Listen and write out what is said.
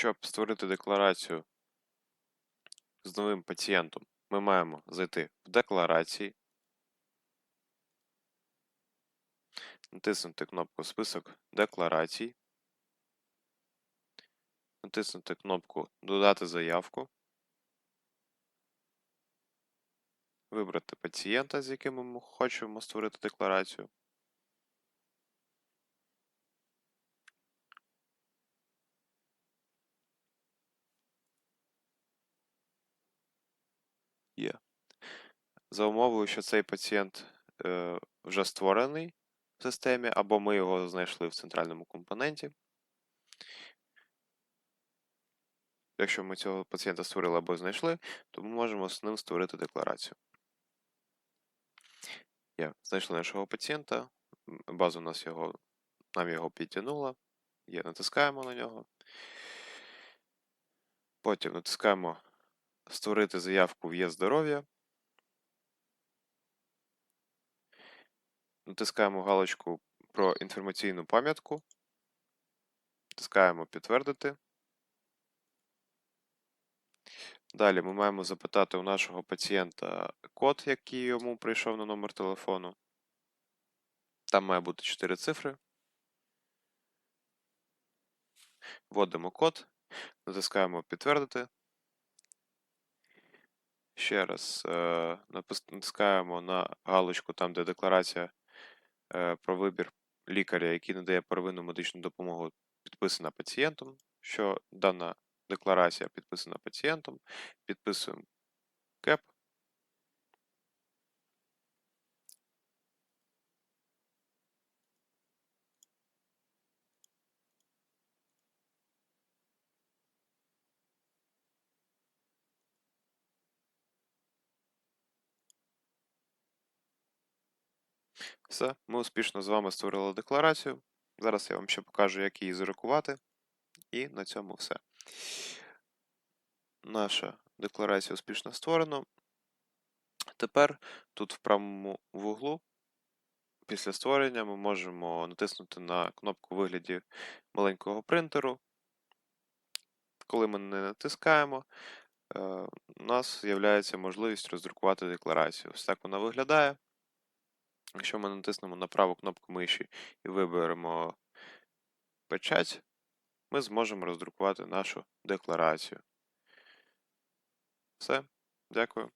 Щоб створити декларацію з новим пацієнтом, ми маємо зайти в декларації, натиснути кнопку Список декларацій, натиснути кнопку Додати заявку, вибрати пацієнта, з яким ми хочемо створити декларацію. Є. За умовою, що цей пацієнт е, вже створений в системі, або ми його знайшли в центральному компоненті. Якщо ми цього пацієнта створили або знайшли, то ми можемо з ним створити декларацію. Є, знайшли нашого пацієнта, база у нас його, нам його підтягнула. Є, натискаємо на нього. Потім натискаємо Створити заявку в Є здоров'я. Натискаємо галочку про інформаційну пам'ятку. Натискаємо Підтвердити. Далі ми маємо запитати у нашого пацієнта код, який йому прийшов на номер телефону. Там має бути 4 цифри. Вводимо код, натискаємо Підтвердити. Ще раз е, натискаємо на галочку там, де декларація е, про вибір лікаря, який надає первинну медичну допомогу, підписана пацієнтом, що дана декларація підписана пацієнтом. Підписуємо КЕП. Все, ми успішно з вами створили декларацію. Зараз я вам ще покажу, як її зарахувати. І на цьому все. Наша декларація успішно створена. Тепер тут в правому вуглу, після створення, ми можемо натиснути на кнопку вигляді маленького принтеру. Коли ми не натискаємо, е, у нас з'являється можливість роздрукувати декларацію. Ось так вона виглядає. Якщо ми натиснемо на праву кнопку миші і виберемо печать, ми зможемо роздрукувати нашу декларацію. Все, дякую.